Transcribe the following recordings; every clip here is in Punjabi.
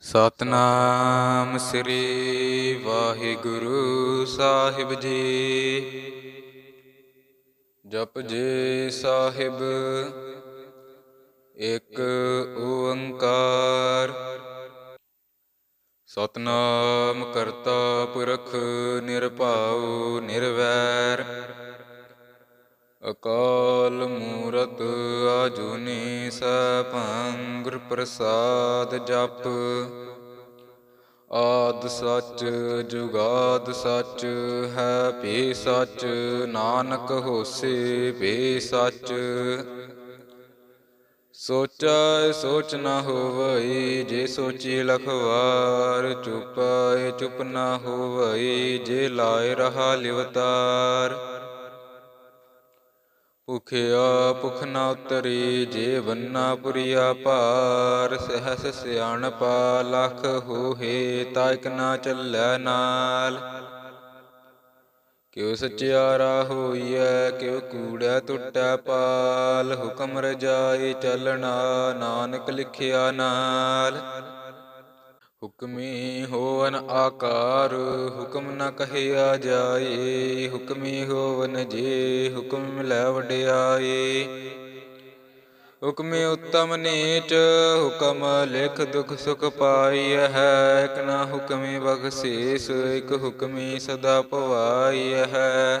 ਸਤਨਾਮ ਸ੍ਰੀ ਵਾਹਿਗੁਰੂ ਸਾਹਿਬ ਜੀ। ਜਪ ਜੇ ਸਾਹਿਬ, ਇੱਕ ਓੰਕਾਰ। ਸਤਨਾਮ ਕਰਤਾ ਪੁਰਖ ਨਿਰਭਉ ਨਿਰਵੈਰ। ਅਕਾਲ ਮੂਰਤ ਆਜੂਨੀ ਸੈਭੰ ਗੁਰ ਪ੍ਰਸਾਦ ਜਪ। ਆਦ ਸੱਚ, ਜੁਗਾਦ ਸੱਚ, ਹੈ ਭੀ ਸੱਚ, ਨਾਨਕ ਹੋਸੀ ਭੀ ਸੱਚ। ਸੋਚੈ ਸੋਚ ਨਾ ਹੋਵਈ, ਜੇ ਸੋਚੀ ਲਖਵਾਰ ਚੁਪਾਏ ਚੁਪ ਨਾ ਹੋਵਈ, ਜੇ ਲਾਏ ਰਹਾ ਲਿਵਤਾਰ। ਭੁਖਿਆ ਭੁਖ ਨਾ ਉਤਰੀ, ਜੇ ਬੰਨਾ ਪੁਰੀਆ ਭਾਰ ਸਹਸ ਸਿਆਣਪਾ ਲਖ ਹੋਏ ਤਾਇਕ ਨਾ ਚੱਲੈ ਨਾਲ। ਕਿਉ ਸਚਿਆਰਾ ਹੋਈਐ, ਕਿਉ ਕੂੜੈ ਟੁੱਟੈ ਪਾਲ, ਹੁਕਮ ਰਜਾਈ ਚੱਲਣਾ, ਨਾਨਕ ਲਿਖਿਆ ਨਾਲ। ਹੁਕਮੀ ਹੋਵਨ ਆਕਾਰ, ਹੁਕਮ ਨ ਕਹਿਆ ਜਾਏ। ਹੁਕਮੀ ਹੋਵਨ ਜੇ, ਹੁਕਮ ਮਿਲੈ ਵਡਿਆਈ ਹੁਕਮੇ ਉਤਮ ਨੀਚ, ਹੁਕਮ ਲਿਖ ਦੁਖ ਸੁਖ ਪਾਈ ਹੈ। ਇਕ ਨਾ ਹੁਕਮੇ ਬਖਸ਼ੀਸ ਇਕ ਹੁਕਮੀ ਸਦਾ ਭਵਾਈ ਹੈ।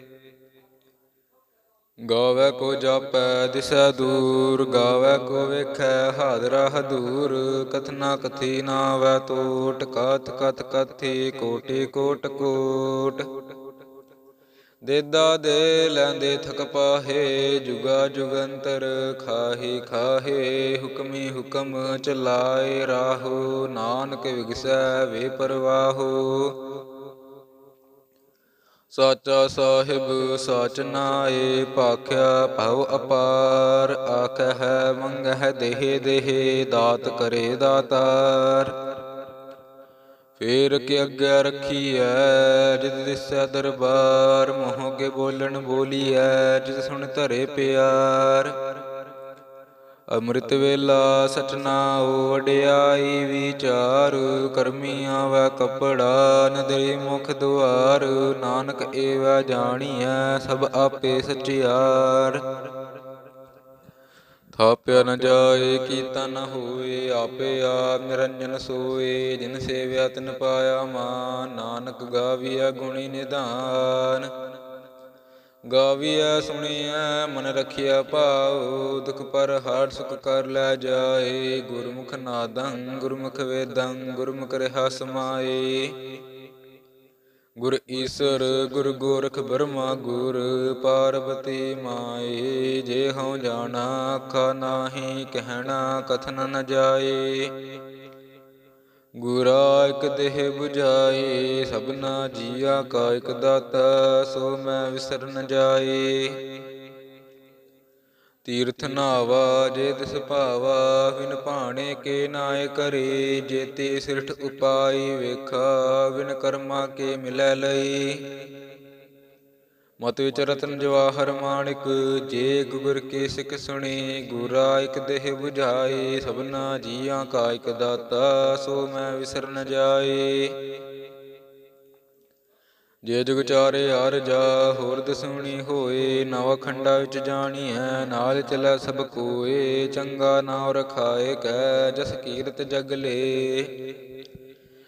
ਗਾਵੇ ਕੋ ਜਾਪੈ ਦਿਸੈ ਦੂਰ, ਗਾਵੇ ਕੋ ਵੇਖੈ ਹਾਦਰਾ ਹਦੂਰ ਕਥਨਾ ਕਥੀ ਨਾ ਵੈ ਤੋਟ, ਕਥ ਕਥ ਕਥੀ ਕੋਟੀ ਕੋਟ ਕੋਟ। ਦੇਦਾ ਦੇ ਲੈਂਦੇ ਥਕ ਪਾਹੇ, ਜੁਗਾ ਜੁਗੰਤਰ ਖਾਹੀ ਖਾਹੇ, ਹੁਕਮੀ ਹੁਕਮ ਚਲਾਏ ਰਾਹੋ। ਨਾਨਕ ਵਿਗਸੈ ਵੇ ਪਰਵਾਹੋ। ਸਾਚਾ ਸਾਹਿਬ, ਸਾਚ ਨਾਏ ਭਾਖਿਆ ਭਉ ਅਪਾਰ, ਆਖਹਿ ਮੰਗਹਿ ਦੇਹ ਦੇਹ, ਦਾਤ ਕਰੇ ਦਾਤਾਰ। ਫੇਰ ਕੇ ਅੱਗੇ ਰੱਖੀਐ ਜਿਤ ਦਿਸੈ ਦਰਬਾਰ, ਮੋਹ ਕੇ ਬੋਲਣ ਬੋਲੀਐ ਜਿਤ ਸੁਣ ਧਰੇ ਪਿਆਰ। ਅੰਮ੍ਰਿਤ ਵੇਲਾ ਸਚਨਾ ਵਡਿਆਈ ਵਿਚਾਰ ਕਰਮੀ ਆਵੈ ਕਪੜਾ ਨਦਰੀ ਮੁਖ ਦੁਆਰ, ਨਾਨਕ ਏਵੈ ਜਾਣੀਐ ਸਭ ਆਪੇ ਸਚਿਆਰ। ਥਾਪਿਆ ਨ ਜਾਏ ਕੀਤਾ ਨ ਹੋਏ, ਆਪੇ ਆਪ ਨਿਰੰਜਨ ਸੋਏ, ਜਿਨ ਸੇਵਿਆ ਤਿਨ ਪਾਇਆ ਮਾਨ, ਨਾਨਕ ਗਾਵੀਆ ਗੁਣੀ ਨਿਧਾਨ। ਗਾਵੀਐ, ਸੁਣੀਐ, ਮਨ ਰਖਿਆ ਭਾਉ, ਦੁਖ ਪਰ ਹਰ ਸੁਖ ਕਰ ਲੈ ਜਾਏ। ਗੁਰਮੁਖ ਨਾਦੰ, ਗੁਰਮੁਖ ਵੇਦੰ, ਗੁਰਮੁਖ ਰਹਾ ਸਮਾਏ। ਗੁਰ ਈਸਰ, ਗੁਰ ਗੋਰਖ ਬਰਮਾ ਗੁਰ ਪਾਰਵਤੀ ਮਾਏ। ਜੇ ਹਉ ਜਾਣਾ, ਆਖਾ ਨਾਹੀ, ਕਹਿਣਾ, ਕਥਨ ਨ ਜਾਏ। ਗੁਰਾ ਇਕ ਦੇਹ 부ਝਾਏ ਸਭਨਾ ਜੀਆ ਕਾ ਇਕ ਦਾਤਾ, ਸੋ ਮੈਂ ਵਿਸਰ ਨ ਜਾਏ ਤੀਰਥ ਨਾਵਾ, ਜੇ ਤਿਸ ਭਾਵਾ ਵਿਨ ਭਾਣੇ ਕੇ ਨਾਏ ਕਰੇ ਜੇਤੇ ਸਿਰਠ ਉਪਾਈ ਵੇਖਾ ਵਿਨ ਕਰਮਾ ਕੇ ਮਿਲੈ ਲਈ। ਮਤ ਵਿਚ ਰਤਨ ਜਵਾਹਰ ਮਾਣਿਕ, ਜੇ ਗੁਰ ਕੇ ਸਿੱਖ ਸੁਣੇ, ਗੁਰਾ ਇਕ ਦੇਹ 부ਝਾਏ ਸਭਨਾ ਜੀਆਂ ਕਾ ਇਕ ਦਾਤਾ, ਸੋ ਮੈਂ ਵਿਸਰ ਨ ਜਾਏ। ਜੇ ਜੁਗ ਚਾਰੇ ਹਰ ਜਾ ਹੋਰ ਦਸੂਣੀ ਹੋਏ, ਨਵ ਖੰਡਾ ਵਿੱਚ ਜਾਣੀ ਹੈ ਨਾਲ ਚਲੈ ਸਭ ਕੋਏ, ਚੰਗਾ ਨਾਮ ਰਖਾਏ, ਕੈ ਜਸ ਕੀਰਤ ਜਗ ਲੇ।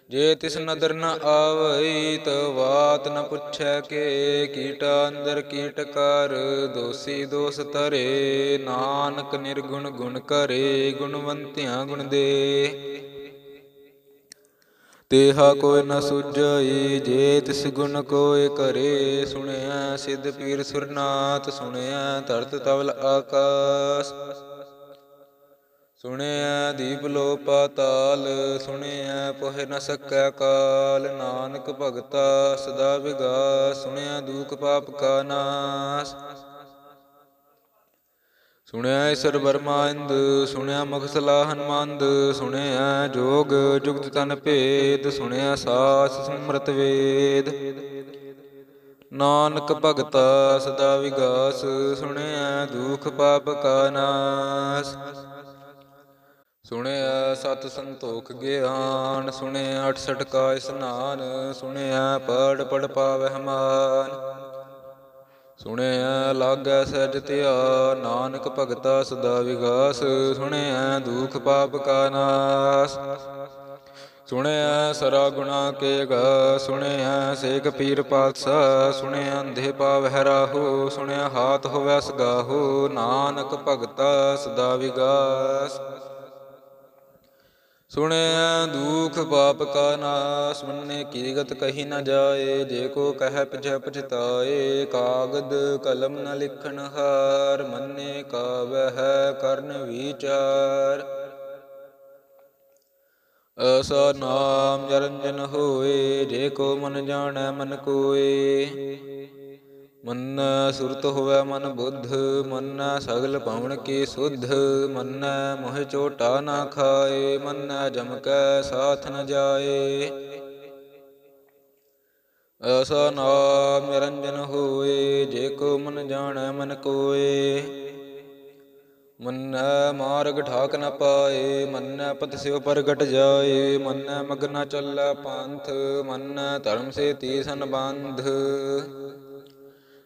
ਜੇ ਤਿਸ ਨਦਰ ਨ ਆਵਈ ਤ ਬਾਤ ਨ ਪੁੱਛੈ ਕੇ ਕੀਟਾ ਅੰਦਰ ਕੀਟ ਕਰ, ਦੋਸੀ ਦੋਸ ਧਰੇ, ਨਾਨਕ ਨਿਰਗੁਣ ਗੁਣ ਕਰੇ, ਗੁਣਵੰਤਿਆਂ ਗੁਣ ਦੇ। ਤੇਹਾ ਕੋਈ ਨ ਸੁਝਈ, ਜੇ ਤਿਸ ਗੁਣ ਕੋਇ ਕਰੇ ਸੁਣਿਆ ਸਿੱਧ ਪੀਰ ਸੁਰਨਾਥ ਸੁਣਿਆ ਧਰਤ ਤਵਲ ਆਕਾਸ। ਸੁਣਿਆ ਦੀਪ ਲੋ ਪਾਤਾਲ ਸੁਣਿਆ ਪੋਹਿ ਨ ਸਕੈ ਕਾਲ, ਨਾਨਕ ਭਗਤਾ ਸਦਾ ਵਿਗਾਸ, ਸੁਣਿਆ ਦੁਖ ਪਾਪ ਕਾ ਨਾਸ। ਸੁਣਿਆ ਈਸਰ ਬਰਮਾਇੰਦ ਸੁਣਿਆ ਮੁਖਸਲਾ ਹਨਮੰਦ ਸੁਣਿਆ ਜੋਗ ਜੁਗਤ ਤਨ ਭੇਦ, ਸੁਣਿਆ ਸਾਸ ਸਿਮਰਤ ਵੇਦ। ਨਾਨਕ ਭਗਤਾ ਸਦਾ ਵਿਗਾਸ, ਸੁਣਿਆ ਦੁਖ ਪਾਪ ਕਾ ਨਾਸ। ਸੁਣਿਆ ਸਤ ਸੰਤੋਖ ਗਿਆਨ, ਸੁਣਿਆ 68 ਕਾ ਇਸਨਾਨ, ਸੁਣਿਆ ਪੜ ਪੜ ਪਾਵਹਿ ਮਾਨ। ਸੁਣਿਆ ਲਾਗੈ ਸਹਿਜ ਧਿਆ, ਨਾਨਕ ਭਗਤਾ ਸਦਾ ਵਿਗਾਸ, ਸੁਣਿਆ ਦੁਖ ਪਾਪ ਕਾ ਨਾਸ। ਸੁਣਿਆ ਸਰਾ ਗੁਣਾ ਕੇ ਗਾ, ਸੁਣਿਆ ਸੇਖ ਪੀਰ ਪਾਤਸ਼ਾਹ, ਸੁਣਿਆ ਅੰਧੇ ਪਾਵਹਿ ਰਾਹੋ, ਸੁਣਿਆ ਹਾਥ ਹੋਵੈ ਸਗਾਹੋ, ਨਾਨਕ ਭਗਤਾ ਸਦਾ ਵਿਗਾਸ। ਸੁਣਿਆ ਦੁਖ ਪਾਪ ਕਾ ਨਾਸ, ਮੰਨੇ ਕੀਗਤ ਕਹੀ ਨ ਜਾਏ, ਜੇ ਕੋ ਕਹਿ ਪਿਛੈ ਪਛਤਾਏ, ਕਾਗਦ ਕਲਮ ਨ ਲਿਖਣ ਹਾਰ, ਮੰਨੇ ਕਾਵਹਿ ਕਰਨ ਵਿਚਾਰ। ਅਸਾ ਨਾਮ ਜਰੰਜਨ ਹੋਏ, ਜੇ ਕੋ ਮਨ ਜਾਣੈ ਮਨ ਕੋਏ। ਮਨ ਸੁਰਤ ਹੋਵੈ ਮਨ ਬੁੱਧ, ਮਨ ਸਗਲ ਪਵਨ ਕੀ ਸੁਧ, ਮਨ ਮੋਹ ਚੋਟਾ ਨਾ ਖਾਏ, ਮਨ ਜਮ ਕੈ ਸਾਥ ਨ ਜਾਏ। ਐਸਾ ਨਾਮ ਨਿਰੰਜਨ ਹੋਏ, ਜੇ ਕੋ ਮਨ ਜਾਣੈ ਮਨ ਕੋਏ। ਮੰਨੈ ਮਾਰਗ ਠਾਕ ਨ ਪਾਏ, ਮੰਨੈ ਪਤ ਸਿਵ ਪ੍ਰਗਟ ਜਾਏ, ਮੰਨੈ ਮਗਨ ਨ ਚੱਲੈ ਪੰਥ, ਮੰਨੈ ਧਰਮ ਸੇ ਤੀਸਨ ਬੰਧ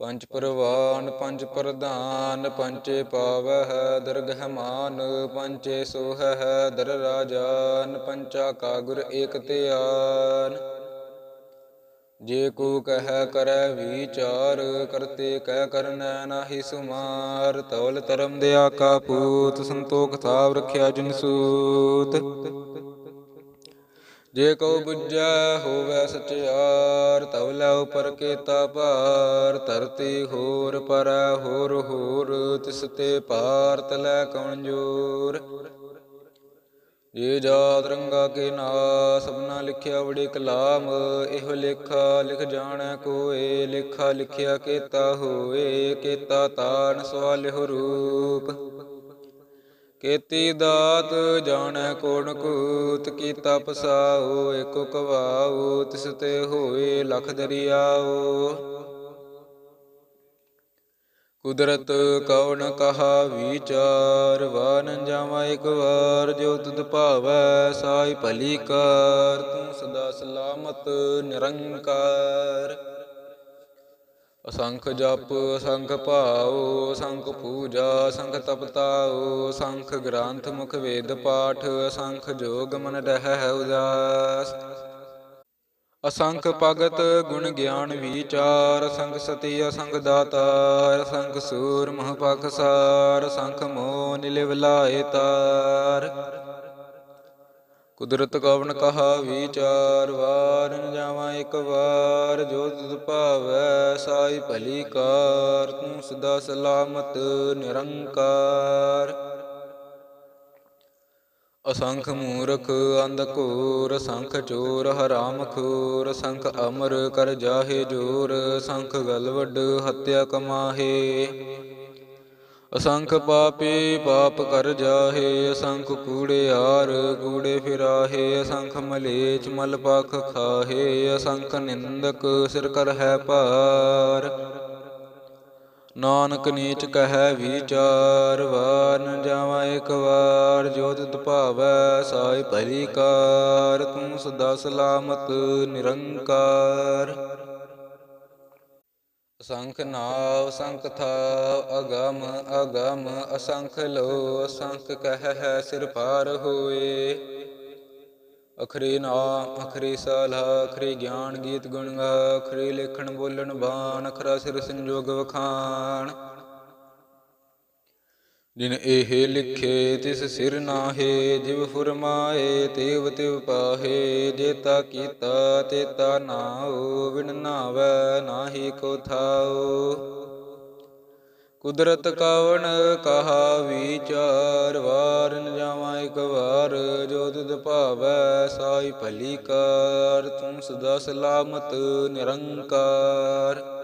ਪੰਜ ਪਰਵਾਨ, ਪੰਜ ਪ੍ਰਧਾਨ ਪੰਚੇ ਪਾਵਹਿ ਦਰਗਹਿ ਮਾਨ ਪੰਚੇ ਸੋਹਹਿ ਦਰ ਰਾਜਾਨ ਪੰਚਾ ਕਾ ਗੁਰ ਏਕ ਧਿਆਨ। ਜੇ ਕੋ ਕਹਿ ਕਰੈ ਵਿਚਾਰ, ਕਰਤੇ ਕਹਿ ਕਰਨੈ ਨਾਹੀ ਸੁਮਾਰ। ਤਵਲ ਧਰਮ ਦਿਆ ਕਾ ਪੂਤ, ਸੰਤੋਖ ਥਾਵ ਰਖਿਆ ਜਿਨ ਸੂਤ। ਜੇ ਕੋ ਬੁੱਝੈ ਹੋਵੈ ਸਚਿਆਰ, ਤਵ ਲੈ ਉਪਰ ਕੇਤਾ ਭਾਰ, ਧਰਤੀ ਹੋਰ ਪਰੈ ਹੋਰ ਹੋਰ, ਤਿਸ ਤੇ ਭਾਰ ਤਲੈ ਕਉਣ ਜੋਰ। ਜੇ ਜਾਤ ਰੰਗਾ ਕੇ ਨਾ ਸਭਨਾ ਲਿਖਿਆ ਵੜੀ ਕਲਾਮ, ਇਹੋ ਲੇਖਾ ਲਿਖ ਜਾਣੈ ਕੋਏ, ਲੇਖਾ ਲਿਖਿਆ ਕੇਤਾ ਹੋਏ, ਕੇਤਾ ਤਾਨ ਸਵਾਲਿਹੁ ਰੂਪ। ਕੀਤੀ ਦਾਤ ਜਾਣੈ ਕੋਣ ਕੂਤ ਕੀਤਾ ਪਸਾਉ ਏਕੋ ਕਵਾਉ, ਤਿਸ ਤੇ ਹੋਏ ਲਖ ਦਰਿਆਉ। ਕੁਦਰਤ ਕੌਣ ਕਹਾ ਵਿਚਾਰ, ਵਾਨ ਜਾਵਾ ਇਕ ਵਾਰ, ਜੋ ਤੁਧ ਭਾਵੈ ਸਾਈ ਭਲੀ ਕਾਰ, ਤੂੰ ਸਦਾ ਸਲਾਮਤ ਨਿਰੰਕਾਰ। ਅਸੰਖ ਜਪ, ਅਸੰਖ ਭਾਉ, ਅਸੰਖ ਪੂਜਾ, ਅਸੰਖ ਤਪਤਾਉ, ਅਸੰਖ ਗ੍ਰੰਥ ਮੁਖ ਵੇਦ ਪਾਠ, ਅਸੰਖ ਜੋਗ ਮਨ ਰਹਿ ਉਦਾਸ। ਅਸੰਖ ਭਗਤ ਗੁਣ ਗਿਆਨ ਵਿਚਾਰ, ਅਸੰਖ ਸਤੀ, ਅਸੰਖ ਦਾਤਾਰ, ਅਸੰਖ ਸੂਰ ਮਹ ਪਖਸਾਰ ਅਸੰਖ ਮੋਹ ਨਿਲਿਵ ਲਾਏ ਤਾਰ। ਕੁਦਰਤ ਕਵਨ ਕਹਾ ਵਿਚਾਰ ਵਾਰ ਨ ਜਾਵਾਂ ਇੱਕ ਵਾਰ, ਜੋ ਤੁਧ ਭਾਵੈ ਸਾਈ ਭਲੀ ਕਾਰ, ਤੂੰ ਸਦਾ ਸਲਾਮਤ ਨਿਰੰਕਾਰ। ਅਸੰਖ ਮੂਰਖ ਅੰਧ ਘੋਰ, ਸੰਖ ਚੋਰ ਹਰਾਮ ਖੋਰ ਅਸੰਖ ਅਮਰ ਕਰ ਜਾਹੇ ਜੋਰ, ਸੰਖ ਗਲਵਡ ਹੱਤਿਆ ਕਮਾਹੇ। ਅਸੰਖ ਪਾਪੀ ਪਾਪ ਕਰ ਜਾਹੇ, ਅਸੰਖ ਕੂੜਿਆਰ ਕੂੜੇ ਫਿਰਾਹੇ, ਅਸੰਖ ਮਲੇਚ ਮਲ ਪਖ ਖਾਹੇ, ਅਸੰਖ ਨਿੰਦਕ ਸਿਰ ਕਰ ਹੈ ਭਾਰ। ਨਾਨਕ ਨੀਚ ਕਹੈ ਵਿਚਾਰ, ਵਾਰ ਨ ਜਾਵਾ ਇੱਕ ਵਾਰ, ਜੋ ਤਿਤ ਭਾਵੈ ਸਾਈ ਭਲੀ ਕਾਰ, ਤੂੰ ਸਦਾ ਸਲਾਮਤ ਨਿਰੰਕਾਰ। ਅਸੰਖ ਨਾਵ ਅਸੰਖ ਥਾਵ ਅਗਮ ਅਗਮ, ਅਸੰਖ ਲੋ ਅਸੰਖ ਕਹਿ ਸਿਰ ਪਾਰ ਹੋਏ। ਅਖਰੀ ਨਾਮ, ਅਖਰੀ ਸਲਾਹ ਅਖਰੀ ਗਿਆਨ ਗੀਤ ਗੁਣ ਗਾ ਅਖਰੇ ਲੇਖਣ ਬੋਲਣ ਬਾਣ, ਅਖਰਾ ਸਿਰ ਸੰਜੋਗ ਵਖਾਣ। ਜਿਨ ਇਹ ਲਿਖੇ ਤਿਸ ਸਿਰ ਨਾਹੇ, ਜਿਵ ਫੁਰਮਾਏ, ਤੇਵ ਤਿਵ ਪਾਹੇ ਜੇਤਾ ਕੀਤਾ ਤੇਤਾ ਨਾਉ, ਬਿਨ ਨਾਵੈ ਨਾਹੀ ਕੋ ਥਾਉ। ਕੁਦਰਤ ਕਵਣ ਕਹਾ ਵਿਚਾਰ, ਵਾਰ ਨ ਜਾਵਾਂ ਇਕ ਵਾਰ, ਜੋ ਤੁਧ ਭਾਵੈ ਸਾਈ ਭਲੀ ਕਾਰ ਤੂੰ ਸਦਾ ਸਲਾਮਤ ਨਿਰੰਕਾਰ।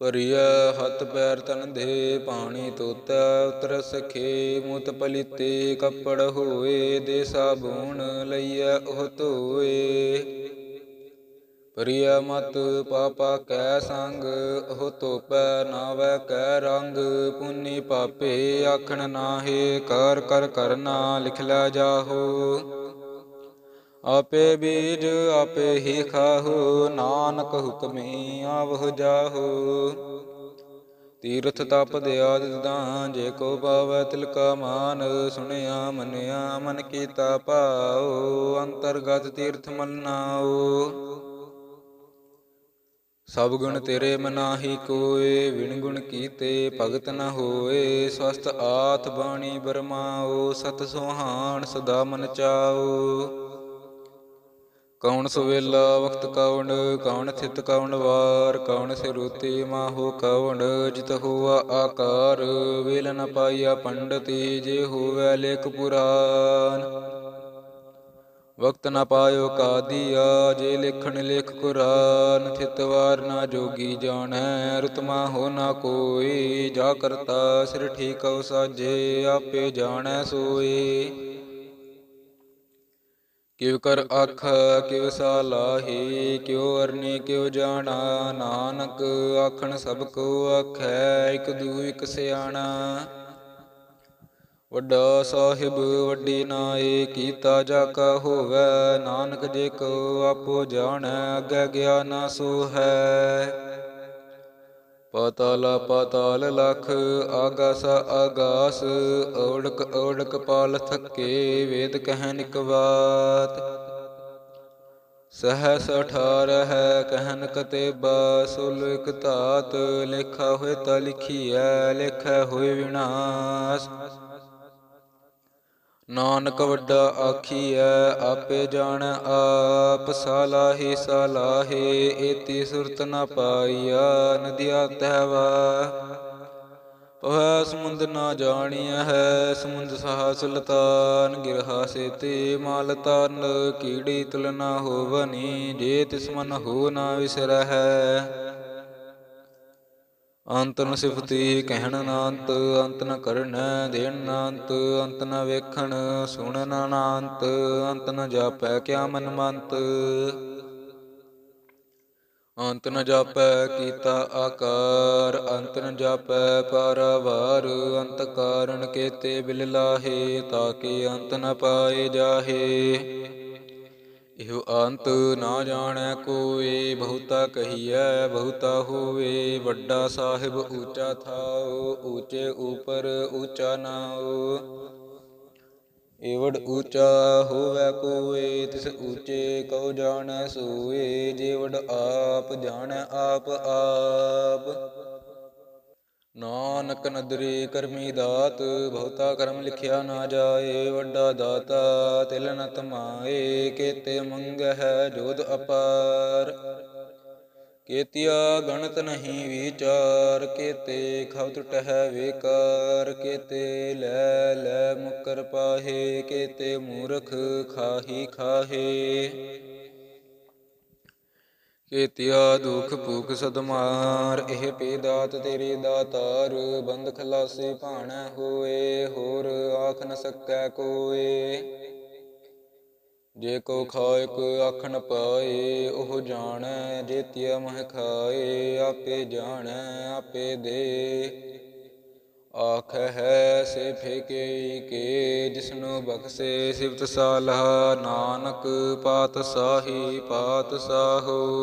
ਪਰਿਆ ਹੱਥ ਪੈਰ ਤਨ ਦੇ ਪਾਣੀ ਤੋਤਾ ਉਤਰ ਸਖੇ ਮੁਤ ਪਲਿਤੇ, ਕੱਪੜ ਹੋਏ ਦੇ ਸਾਬੂਣ ਲਈਐ ਉਹ ਧੋਏ। ਪਰਿਆ ਮਤ ਪਾਪਾ ਕੈ ਸੰਗ, ਉਹ ਧੋਪੈ ਨਾਵੈ ਕੈ ਰੰਗ। ਪੁੰਨੀ ਪਾਪੇ ਆਖਣ ਨਾਹੇ, ਕਰ ਕਰ ਕਰਨਾ ਲਿਖ ਲੈ ਜਾਹੋ। ਆਪੇ ਬੀਜ ਆਪੇ ਹੀ ਖਾਹੋ, ਨਾਨਕ ਹੁਕਮੀ ਆਵਹੁ ਜਾਹੋ। ਤੀਰਥ ਤਪ ਦਿਆਦ ਦਾਂ ਜੇ ਕੋ ਪਾਵੈ ਤਿਲ ਕਾ ਮਾਨ, ਸੁਣਿਆ ਮੰਨਿਆ ਮਨ ਕੀਤਾ ਭਾਉ, ਅੰਤਰਗਤ ਤੀਰਥ ਮਨਾਉ ਸਭ ਗੁਣ ਤੇਰੇ ਮਨਾਹੀ ਕੋਏ ਵਿਣ ਗੁਣ ਕੀਤੇ ਭਗਤ ਨ ਹੋਏ ਸਵਸਤ ਆਤ ਬਾਣੀ ਬਰਮਾਓ, ਸਤ ਸੁਹਾਣ ਸਦਾ ਮਨ ਚਾਓ। ਕੌਣ ਸੁਵੇਲਾ ਵਕਤ ਕੌਣ ਕੌਣ ਥਿਤ ਕੌਣ ਵਾਰ, ਕੌਣ ਸਿਰੂਤੀ ਮਾਹੋ ਕੌਣ ਜਿਤ ਹੋਆ ਆਕਾਰ, ਵੇਲ ਨ ਪਾਇਆ ਪੰਡਤੀ, ਜੇ ਹੋਵੇ ਲੇਖ ਪੁਰਾਨ। ਵਕਤ ਨ ਪਾਇਓ ਕਾਦੀਆ, ਜੇ ਲਿਖਣ ਲੇਖ ਕੁਰਾਨ, ਥਿਤ ਵਾਰ ਨਾ ਜੋਗੀ ਜਾਣੈ ਰਤਮਾ ਹੋ ਨਾ ਕੋਈ ਜਾ ਕਰਤਾ ਸਿਰ ਠੀਕਉ ਸਾਜੇ ਆਪੇ ਜਾਣੈ ਸੋਈ ਕਿਵ ਕਰ ਆਖ ਕਿਵ ਸਾਲਾਹੀ ਕਿਉ ਅਰਨੀ, ਕਿਉ ਜਾਣਾ। ਨਾਨਕ ਆਖਣ ਸਭ ਕੋ ਆਖੈ, ਇਕ ਦੂ ਇਕ ਸਿਆਣਾ। ਵੱਡਾ ਸਾਹਿਬ, ਵੱਡੀ ਨਾਏ, ਕੀਤਾ ਜਾ ਕਾ ਹੋਵੈ। ਨਾਨਕ ਜੇ ਕੋ ਆਪੋ ਜਾਣੈ, ਅਗੇ ਗਿਆਨ ਸੋ ਹੈ। ਪਤਾਲ ਪਤਾਲ ਲਖ, ਆਗਾਸ ਆਗਾਸ, ਔੜਕ ਔੜਕ ਪਾਲ ਥਕੇ, ਵੇਦ ਕਹਿ ਨਿਕਵਾਤ ਸਹਸ ਅਠਾਰ ਹੈ ਕਹਿਨ ਕਤੇ ਸੁਲ ਇਕ ਧਾਤ, ਲੇਖਾ ਹੋਏ ਤਾ ਲਿਖੀਐ, ਲੇਖੈ ਹੋਏ ਵਿਨਾਸ਼। ਨਾਨਕ ਵੱਡਾ ਆਖੀਐ, ਆਪੇ ਜਾਣ ਆਪ, ਸਾਲਾਹੀ ਸਾਲਾਹੇ, ਏਤੀ ਸੁਰਤ ਨ ਪਾਈਆ, ਨਦੀਆ ਤਹਿਵਾ। ਪਵੈ ਸਮੁੰਦ ਨਾ ਜਾਣੀਐ ਹੈ, ਸਮੁੰਦ ਸਹਾ ਸੁਲਤਾਨ ਗਿਰਹਾ ਸੇਤੇ ਮਾਲ ਤਨ ਕੀੜੀ ਤੁਲ ਨਾ ਹੋਵਨੀ, ਜੇ ਤਿਸ ਮਨ ਹੋ ਨਾ ਵਿਸਰਹਿ। ਅੰਤ ਨ ਸਿਫਤੀ ਕਹਿਣ ਨਾ ਅੰਤ ਅੰਤ ਨ ਕਰਨੈ ਦੇਣ ਨਾ ਅੰਤ ਨ ਵੇਖਣ ਸੁਣਨ ਨਾ ਅੰਤ ਨ ਜਾਪੈ ਕਿਆ ਮਨ ਮੰਤ ਅੰਤ ਨ ਜਾਪੈ ਕੀਤਾ ਆਕਾਰ, ਅੰਤ ਨ ਜਾਪੈ ਪਾਰਾਵਾਰ, ਅੰਤ ਕਾਰਨ ਕੇਤੇ ਬਿਲ ਲਾਹੇ ਤਾਕੇ ਅੰਤ ਨ ਪਾਏ ਜਾਹੇ। ਇਹੋ ਅੰਤ ਨਾ ਜਾਣੈ ਕੋਈ ਬਹੁਤਾ ਕਹੀਐ, ਬਹੁਤਾ ਹੋਵੇ। ਵੱਡਾ ਸਾਹਿਬ ਊਚਾ ਥਾਉ ਊਚੇ ਉਪਰ ਊਚਾ ਨਾਉ ਏਵੜ ਊਚਾ ਹੋਵੇ ਕੋਏ, ਤਿਸ ਊਚੇ ਕਉ ਜਾਣੈ ਸੋਏ। ਜੇਵੜ ਆਪ ਜਾਣੈ ਆਪ ਆਪ। ਨਾਨਕ ਨਦਰੀ ਕਰਮੀ ਦਾਤ, ਬਹੁਤਾ ਕਰਮ ਲਿਖਿਆ ਨਾ ਜਾਏ, ਵੱਡਾ ਦਾਤਾ ਤਿਲ ਨ ਤਮਾਏ ਕੇਤੇ ਮੰਗ ਹੈ ਜੋਧ ਅਪਾਰ। ਕੇਤਿਆ ਗਣਤ ਨਹੀਂ ਵਿਚਾਰ, ਕੇਤੇ ਖਵਤ ਟਹਿ ਵੇਕਾਰ, ਕੇਤੇ ਲੈ ਲੈ ਮੁਕਰ ਪਾਹੇ, ਕੇਤੇ ਮੂਰਖ ਖਾਹੀ ਖਾਹੇ। ਕੇਤਿਆ ਦੁਖ ਭੂਖ ਸਦਮਾਰ, ਇਹ ਪੇ ਦਾਤ ਤੇਰੀ ਦਾਤਾਰ, ਬੰਦ ਖਲਾਸੇ ਭਾਣਾ ਹੋਏ, ਹੋਰ ਆਖ ਨ ਸਕੈ ਕੋਏ। ਜੇ ਕੋ ਖਾਇਕ ਆਖ ਨ ਪਾਏ, ਉਹ ਜਾਣੈ, ਜੇਤਿਆ ਮਹ ਖਾਏ, ਆਪੇ ਜਾਣੈ, ਆਪੇ ਦੇ। ਆਖ ਹੈ ਸੇ ਫੇਕੇ ਕੇ ਜਿਸਨੂੰ ਬਖਸ਼ੇ ਸਿਵਤ ਸਾਲਹ, ਨਾਨਕ ਪਾਤ ਸਾਹੀ ਪਾਤ ਸਾਹੋ।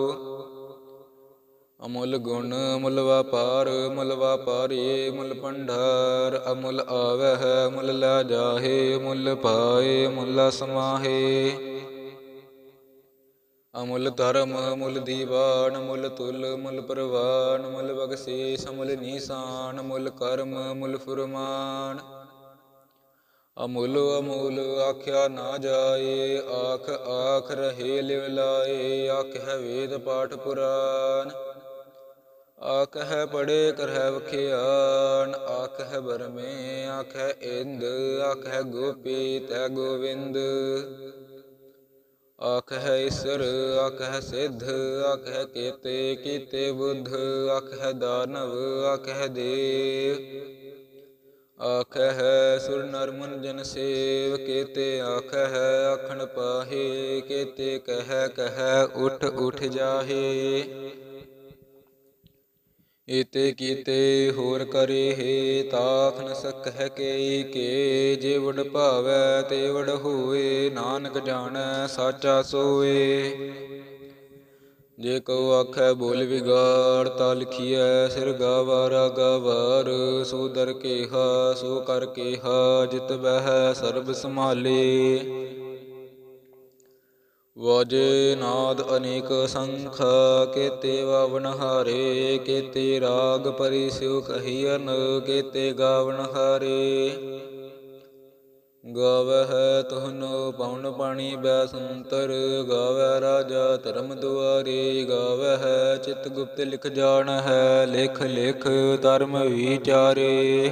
ਅਮੁੱਲ ਗੁਣ ਮੁੱਲ ਵਪਾਰ ਮੁੱਲ ਵਪਾਰੀ ਮੁੱਲ ਭੰਡਾਰ, ਅਮੁੱਲ ਆਵਹਿ ਮੁੱਲ ਲੈ ਜਾਹੇ ਮੁੱਲ ਪਾਏ ਮੁੱਲ ਸਮਾਹੇ। ਅਮੁੱਲ ਧਰਮ ਮੁੱਲ ਦੀਵਾਨ ਮੁੱਲ ਤੁਲ ਮੁੱਲ ਪ੍ਰਵਾਨ ਮੁੱਲ ਬਖਸ਼ੀਸ਼ ਮੁੱਲ ਨੀਸਾਨ ਮੁੱਲ ਕਰਮ ਮੁੱਲ ਫੁਰਮਾਨ। ਅਮੁੱਲ ਅਮੁੱਲ ਆਖਿਆ ਨਾ ਜਾਏ, ਆਖ ਆਖ ਰਹੇ ਲਿਵ ਲਾਏ ਹੈ ਵੇਦ ਪਾਠ ਪੁਰਾਨ। ਆਖਹਿ ਪੜੇ ਕਰਹਿ ਵਖਿਆਨ ਹੈ ਬਰਮੇ, ਆਖ ਹੈ ਇੰਦ, ਆਖ ਹੈ ਗੋਪੀ, ਤੈ ਗੋਵਿੰਦ। ਆਖਹਿ ਈਸਰ, ਆਖਹਿ ਸਿੱਧ, ਆਖਹਿ ਕੀਤੇ ਕੀਤੇ ਬੁੱਧ, ਆਖਹਿ ਦਾਨਵ, ਆਖਹਿ ਦੇਵ। ਆਖਹਿ ਸੁਰ ਨਰ ਮਨ ਜਨ ਸੇਵ, ਕੀਤੇ ਆਖਹਿ ਆਖਣ ਪਾਹੇ, ਕੀਤੇ ਕਹਿ ਕਹਿ ਉਠ ਉਠ ਜਾਹੇ। ਇਤੇ ਕੀਤੇ ਹੋਰ ਕਰੇ ਹੈ, ਤਾਖ ਨ ਸਕਹਿ ਕੇ ਕੇ ਜੇ ਭਾਵੈ ਤੇ ਹੋਏ, ਨਾਨਕ ਜਾਣੈ ਸਾਚਾ ਸੋਏ। ਜੇ ਕਉ ਆਖੈ ਬੋਲ ਵਿਗਾੜ, ਤਾ ਲਿਖੀਐ ਸਿਰ ਗਾਵਾਰਾ ਗਾਵਾਰ ਸੋ ਦਰ ਕੇਹਾ, ਸੋ ਕਰ ਕੇਹਾ, ਜਿਤ ਬਹਿ ਸਰਬ ਸੰਭਾਲੇ। ਵਾਜੇ ਨਾਦ ਅਨੇਕ ਸੰਖ, ਕੇਤੇ ਵਾਵਨ ਹਾਰੇ, ਕੇਤੇ ਰਾਗ ਪਰਿ ਸਿਉ ਕਹੀਨ ਕੇਤੇ ਗਾਵਨ ਹਾਰੇ। ਗਾਵਹਿ ਤੁਹਨੋ ਪਉਣ ਪਾਣੀ ਬੈ ਸੰਤਰ ਗਾਵੈ ਰਾਜਾ ਧਰਮ ਦੁਆਰੇ, ਗਾਵਹਿ ਚਿਤ ਗੁਪਤ ਲਿਖ ਜਾਣ ਹੈ ਲਿਖ ਲਿਖ ਧਰਮ ਵਿਚਾਰੇ।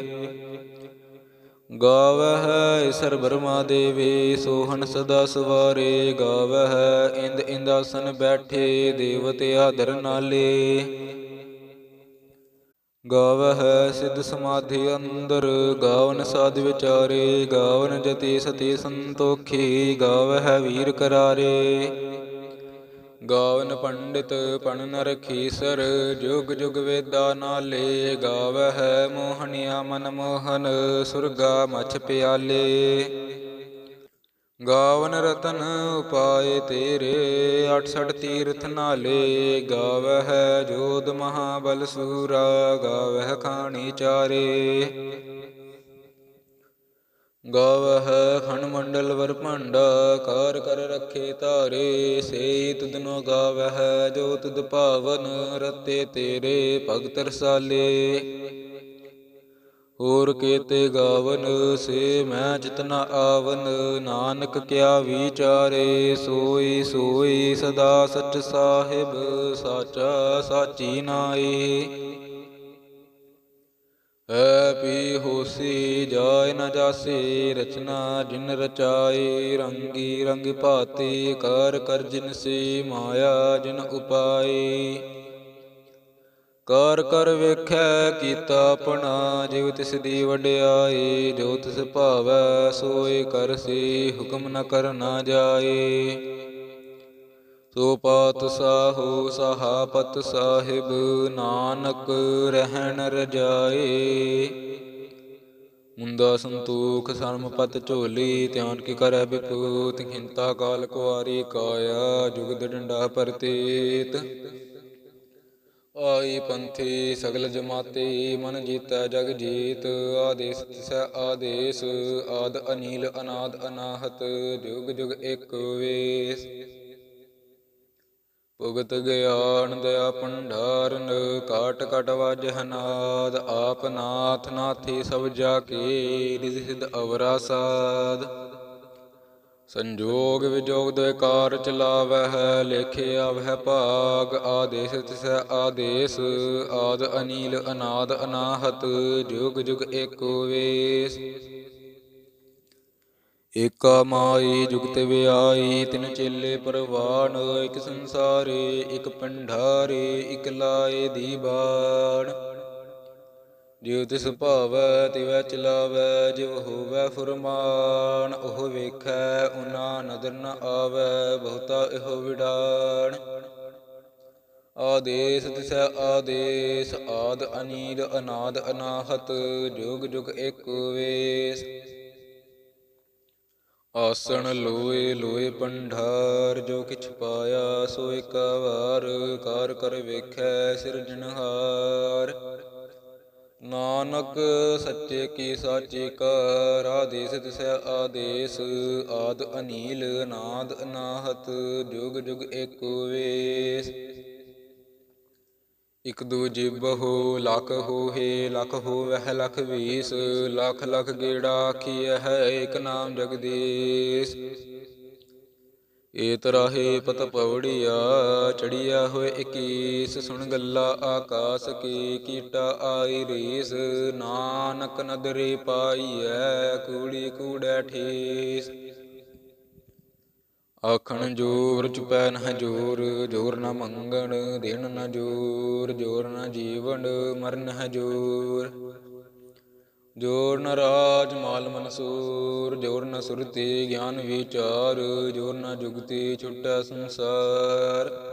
ਗਾਵਹਿ ਈਸਰ ਬਰਮਾ ਦੇਵੇ, ਸੋਹਣ ਸਦਾ ਸਵਾਰੇ। ਗਾਵਹਿ ਇੰਦ ਇੰਦਾਸਨ ਬੈਠੇ, ਦੇਵਤੇ ਆਦਰ ਨਾਲੇ। ਗਾਵਹਿ ਸਿਧ ਸਮਾਧੀ ਅੰਦਰ, ਗਾਵਨ ਸਾਧ ਵਿਚਾਰੇ। ਗਾਵਨ ਜਤੀ ਸਤੀ ਸੰਤੋਖੀ, ਗਾਵਹਿ ਵੀਰ ਕਰਾਰੇ। ਗਾਵਨ ਪੰਡਿਤ ਪਣ ਨਰ ਖੀਸਰ ਜੁਗ ਜੁਗ ਵੇਦਾ ਨਾਲੇ ਗਾਵਹਿ ਮੋਹਣਿਆ ਮਨ ਮੋਹਨ, ਸੁਰਗਾ ਮਛ ਪਿਆਲੇ। ਗਾਵਨ ਰਤਨ ਉਪਾਏ ਤੇਰੇ 68 ਤੀਰਥ ਨਾਲੇ, ਗਾਵਹਿ ਜੋਧ ਮਹਾਬਲ ਸੂਰਾ, ਗਾਵਹਿ ਖਾਣੀ ਚਾਰੇ। ਗਾਵਹਿ ਖਣ ਮੰਡਲ ਵਰ ਭਾਂਡਾ, ਕਾਰ ਕਰ ਰੱਖੇ ਧਾਰੇ ਸੇ ਤੁਧਨੋ ਗਾਵਹਿ, ਜੋ ਤੁਧ ਭਾਵਨ ਰਤੇ ਤੇਰੇ, ਭਗਤ ਰਸਾਲੇ। ਹੋਰ ਕੇਤੇ ਗਾਵਨ, ਸੇ ਮੈਂ ਜਿਤਨਾ ਆਵਨ, ਨਾਨਕ ਕਿਆ ਵਿਚਾਰੇ, ਸੋਈ ਸੋਈ ਸਦਾ ਸਚ ਸਾਹਿਬ, ਸਾਚਾ ਸਾਚੀ ਨਾਏ। ਹੈ ਹੋਸੀ ਜਾਇ ਨ ਜਾਸੀ, ਰਚਨਾ ਜਿਨ ਰਚਾਈ, ਰੰਗੀ ਰੰਗ ਭਾਤੀ, ਕਰ ਕਰ ਜਿਨ ਸੀ ਮਾਇਆ ਜਿਨ ਉਪਾਈ। ਕਰ ਕਰ ਵੇਖੈ ਕੀਤਾ ਆਪਣਾ ਜਿਵ ਤਿਸ ਦੀ ਵਡਿਆਈ, ਜੋ ਤਿਸ ਭਾਵੈ ਸੋਈ ਕਰਸੀ ਹੁਕਮ ਨ ਕਰਨਾ ਜਾਏ ਸੋ ਪਾਤ ਸਾਹੋ ਸਹਾਪਤ ਸਾਹਿਬ, ਨਾਨਕ ਰਹਿਣ ਰਜਾਏ। ਮੁੰਦਾ ਸੰਤੋਖ, ਸਰਮਪਤ ਝੋਲੀ, ਧਿਆਨ ਕੀ ਕਰੈ ਬਿਪੂਤ ਖਿੰਤਾ ਕਾਲ ਕੁਆਰੀ ਕਾਇਆ, ਜੁਗਦ ਡੰਡਾ ਪਰਤੇਤ। ਆਈ ਪੰਥੀ ਸਗਲ ਜਮਾਤੇ, ਮਨ ਜੀਤੈ ਜਗ ਜੀਤ। ਆਦੇਸ ਤਿਸੈ ਆਦੇਸ, ਆਦ ਅਨੀਲ ਅਨਾਦ ਅਨਾਹਤ, ਜੁਗ ਜੁਗ ਇੱਕ ਵੇਸ। ਭੁਗਤ ਗਿਆਨ ਦਇਆ ਭੰਡਾਰਨ, ਕਾਟ ਕਟ ਵਜਹਨਾਦ ਆਪ ਨਾਥ ਨਾਥੀ ਸਭ ਜਾ ਕੇ ਰਿਜ ਸਿਧ ਅਵਰਾ ਸਾਧ। ਸੰਜੋਗ ਵਿਜੋਗ ਦੇ ਕਾਰ ਚਲਾਵਹਿ ਲੇਖੇ ਆਵਹਿ ਭਾਗ, ਆਦੇਸ ਤਿਸੈ ਆਦੇਸ, ਆਦ ਅਨੀਲ ਅਨਾਦ ਅਨਾਹਤ, ਜੁਗ ਜੁਗ ਏਕੋ ਵੇਸ। ਏਕਾ ਮਾਈ ਜੁਗਤ ਵਿਆਈ ਤਿਨ ਚੇਲੇ ਪਰਵਾਨ, ਇਕ ਸੰਸਾਰੇ, ਇਕ ਪੰਢਾਰੇ ਇਕ ਲਾਏ ਦੀ ਬਾਣ ਜਿਉ ਤਿਸ ਭਾਵੈ, ਤਿਵੈ ਚਲਾਵੈ ਜਿਵ ਹੋਵੈ ਫੁਰਮਾਨ, ਉਹ ਵੇਖੈ, ਉਨਾ ਨਦਰ ਨ ਆਵੈ, ਬਹੁਤਾ ਇਹੋ ਵਿਡਾਣ ਆਦੇਸ ਤਿਸੈ ਆਦੇਸ, ਆਦ ਅਨੀਦ ਅਨਾਦ ਅਨਾਹਤ, ਜੁਗ ਜੁਗ ਏਕ ਵੇਸ। ਆਸਣ ਲੋਏ ਲੋਏ ਪੰਢਾਰ ਜੋ ਕਿਛ ਪਾਇਆ ਸੋ ਇੱਕ ਵਾਰ ਕਾਰ ਕਰ ਵੇਖੈ ਸਿਰਜਣਹਾਰ ਨਾਨਕ ਸੱਚੇ ਕੀ ਸਾਚੀ ਕਰ ਆਦੇਸ ਤਿਸੈ ਆਦੇਸ, ਆਦ ਅਨੀਲ ਨਾਦ ਅਨਾਹਤ, ਜੁਗ ਜੁਗ ਏਕੋ ਵੇਸ। ਇਕ ਦੂ ਜਿਬ ਹੋ ਲਖ ਹੋਏ ਲਖ ਹੋਵਹਿ, ਲਖ ਵੀਸ, ਲਖ ਲਖ ਗੇੜਾ ਆਖੀਐ ਹੈ ਇਕ ਨਾਮ ਜਗਦੀਸ਼। ਏ ਤਰਾਹੇ ਪਤ ਪਵੜੀਆ ਚੜੀਆ ਹੋਏ 21 ਸੁਣ ਗੱਲਾ ਆਕਾਸ ਕੀ, ਕੀਟਾ ਆਈ ਰੀਸ, ਨਾਨਕ ਨਦਰੀ ਪਾਈਐ, ਕੂੜੀ ਕੂੜੈ ਠੀਸ। ਆਖਣ ਜੋਰ ਚੁਪੈ ਨ ਜੋਰ ਜੋਰ ਨ ਮੰਗਣ, ਦੇਣ ਨ ਜੋਰ ਜੋਰ ਨ ਜੀਵਨ, ਮਰਨ ਹੈ ਜੋਰ। ਜੋਰ ਨ ਰਾਜ ਮਾਲ ਮਨਸੂਰ, ਜੋਰ ਨ ਸੁਰਤੀ ਗਿਆਨ ਵਿਚਾਰ, ਜੋਰ ਨ ਜੁਗਤੀ ਛੁਟੈ ਸੰਸਾਰ।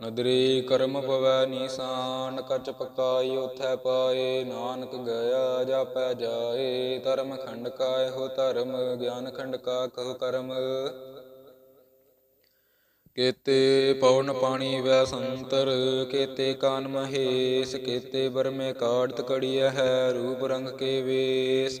ਨਦਰੀ ਕਰਮ ਪਵੈ ਨੀਸਾਨ, ਕਚ ਪਕਾਈ ਉਥੈ ਪਾਏ, ਨਾਨਕ ਗਿਆ ਜਾਪੈ ਜਾਏ, ਧਰਮ ਖੰਡ ਕਾਇ ਹੋ ਧਰਮ, ਗਿਆਨ ਖੰਡ ਕਾ ਕਹੁ ਕਰਮ। ਕੇਤੇ ਪਵਨ ਪਾਣੀ ਵੈ ਸੰਤਰ, ਕੇਤੇ ਕਾਨ ਮਹੇਸ਼, ਕੇਤੇ ਬਰਮੇ ਕਾੜਤ ਕੜੀਐ ਹੈ ਰੂਪ ਰੰਗ ਕੇ ਵੇਸ।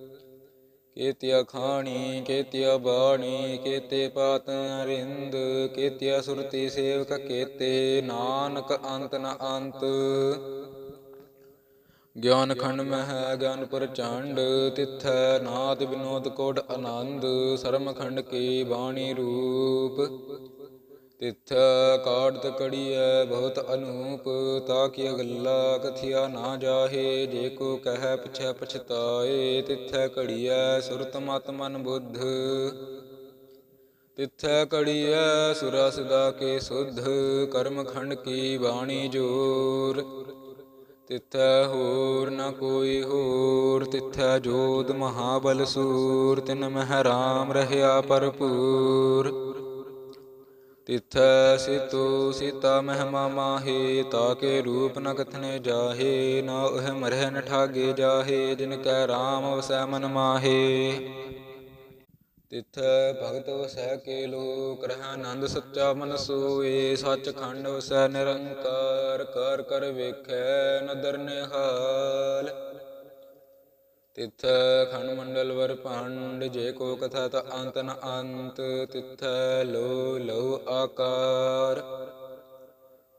ਕੇਤਿਆ ਖਾਣੀ, ਕੇਤਿਆ ਬਾਣੀ, ਕੇਤੇ ਪਾਤ ਰਿੰਦ, ਕੇਤਿਆ ਸੁਰਤੀ ਸੇਵਕ, ਕੇਤੇ ਨਾਨਕ ਅੰਤ ਨ ਅੰਤ। ਗਿਆਨ ਖੰਡ ਮਹਿ, ਗਿਆਨ ਪ੍ਰਚੰਡ, ਤਿਥੈ ਨਾਦ ਵਿਨੋਦ ਕੋਟ ਆਨੰਦ, ਸਰਮ ਖੰਡ ਕੀ ਬਾਣੀ ਰੂਪ। ਤਿਥੈ ਕਾੜਤ ਕੜੀਐ ਬਹੁਤ ਅਨੂਪ ਤਾਕਿ ਗੱਲਾ ਕਥਿਆ ਨਾ ਜਾਹੇ, ਜੇ ਕੋ ਕਹਿ ਪਛੈ ਪਛਤਾਏ, ਤਿਥੈ ਕੜੀਐ ਸੁਰਤ ਮਤ ਮਨ ਬੁੱਧ। ਤਿਥੈ ਕੜੀਐ ਸੁਰਾ ਸਦਾ ਕੇ ਸੁਧ, ਕਰਮ ਖੰਡ ਕੀ ਬਾਣੀ ਜੋਰ। ਤਿਥੈ ਹੋਰ ਨ ਕੋਈ ਹੋਰ, ਤਿਥੈ ਜੋਤ ਮਹਾਬਲ ਸੂਰ, ਤਿਨ ਮਹਿ ਰਾਮ ਰਹਿਆ ਭਰਪੂਰ। ਤਿਥੈ ਸਿਤੋ ਸੀਤਾ ਮਹਿਮਾ ਮਾਹੇ ਤਾਕੇ ਰੂਪ ਨ ਕਥਨੇ ਜਾਹੇ, ਨਾ ਉਹ ਮਰਹਿ ਨ ਠਾਗੇ ਜਾਹੇ, ਜਿਨ ਕੈ ਰਾਮ ਵਸੈ ਮਨ ਮਾਹੇ। ਤਿਥੈ ਭਗਤ ਵਸੈ ਕੇ ਲੋਕ, ਰਹਿ ਆਨੰਦ ਸੱਚਾ ਮਨ ਸੋਏ, ਸੱਚ ਖੰਡ ਵਸੈ ਨਿਰੰਕਾਰ, ਕਰ ਕਰ ਵੇਖੈ ਨਦਰ ਨਿਹਾਲ। ਤਿਥੈ ਖੰਡ ਮੰਡਲ ਵਰ ਭਾਂਡ, ਜੇ ਕੋ ਕਥਾ ਤ ਅੰਤ ਨ ਅੰਤ, ਤਿਥੈ ਲੋ ਲੋ ਆਕਾਰ।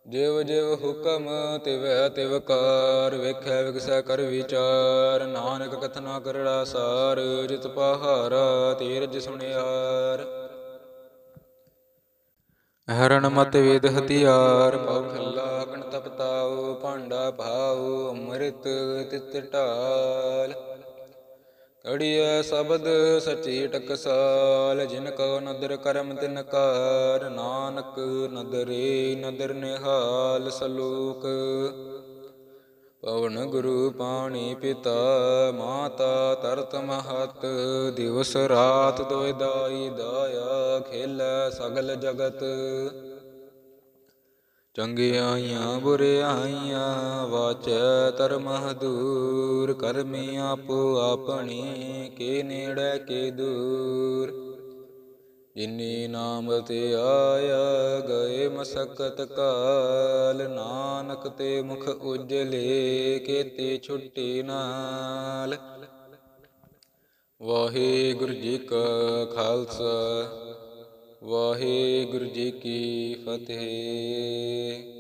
ਜਿਵ ਜਿਵ ਹੁਕਮ ਤਿਵੈ ਤਿਵ ਕਾਰ, ਵੇਖੈ ਵਿਗਸੈ ਕਰ ਵਿਚਾਰ, ਨਾਨਕ ਕਥਨਾ ਕਰੜਾ ਸਾਰ, ਜਿਤ ਪਹਾਰਾ ਤੀਰਜ ਸੁਣਿਆਰ ਹਰਣ ਮਤ ਵੇਦ ਹਤਿਆਰ ਪਉ ਖੱਲਾ ਕਣ ਤਪਤਾਉ ਭਾਂਡਾ ਭਾਉ, ਅੰਮ੍ਰਿਤ ਤਿਤ ਢਾਲ। ਕੜੀਐ ਸ਼ਬਦ ਸਚੀ ਟਕਸਾਲ, ਜਿਨ ਕੋ ਨਦਰ ਕਰਮ ਤਿਨ ਕਾਰ, ਨਾਨਕ ਨਦਰੇ ਨਦਰ ਨਿਹਾਲ ਸਲੋਕ। ਪਵਨ ਗੁਰੂ ਪਾਣੀ ਪਿਤਾ, ਮਾਤਾ ਤਰਤ ਮਹਤ, ਦਿਵਸ ਰਾਤ ਦੋਇ ਦਾਈ ਦਾਇਆ ਖੇਲ ਸਗਲ ਜਗਤ। ਚੰਗਿਆਈਆਂ, ਬੁਰਿਆਈਆਂ, ਵਾਚੈ ਧਰਮ ਦੂਰ ਕਰਮੀ ਆਪੋ ਆਪਣੀ, ਕੇ ਨੇੜੇ, ਕੇ ਦੂਰ। ਜਿਨੀ ਨਾਮ ਤੇ ਆਇਆ, ਗਏ ਮਸਕਤ ਕਾਲ, ਨਾਨਕ ਤੇ ਮੁਖ ਉਜਲੇ ਕੇਤੇ ਛੁੱਟੀ ਨਾਲ। ਵਾਹਿਗੁਰੂ ਜੀ ਕਾ ਖਾਲਸਾ। ਵਾਹਿਗੁਰੂ ਜੀ ਕੀ ਫਤਿਹ।